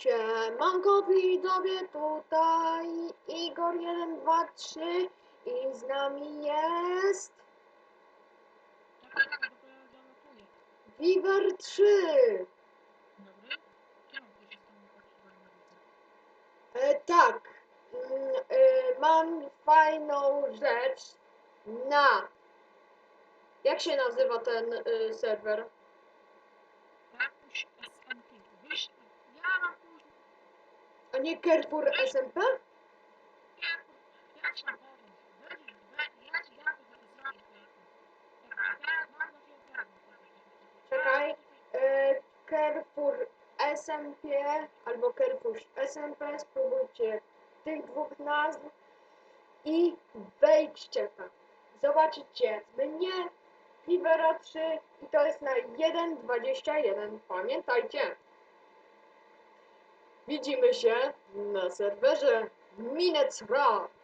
Siemanko widzowie, tutaj Igor 123 i z nami jest Czekaj, czekaj, to ja zanotuję. Viver 3. Dobry? Czemu ty się z? E, tak, mm, e, mam fajną rzecz na... Jak się nazywa ten e, serwer? Jakuś SMP. Wiesz, ja mam później, A nie Carrefour SMP? Czekaj. E, Carrefour SMP albo Carrefour SMP, spróbujcie tych dwóch nazw i wejdźcie tam. Zobaczycie mnie, Fivera 3 i to jest na 1.21. Pamiętajcie. Widzimy się na serwerze Minecraft.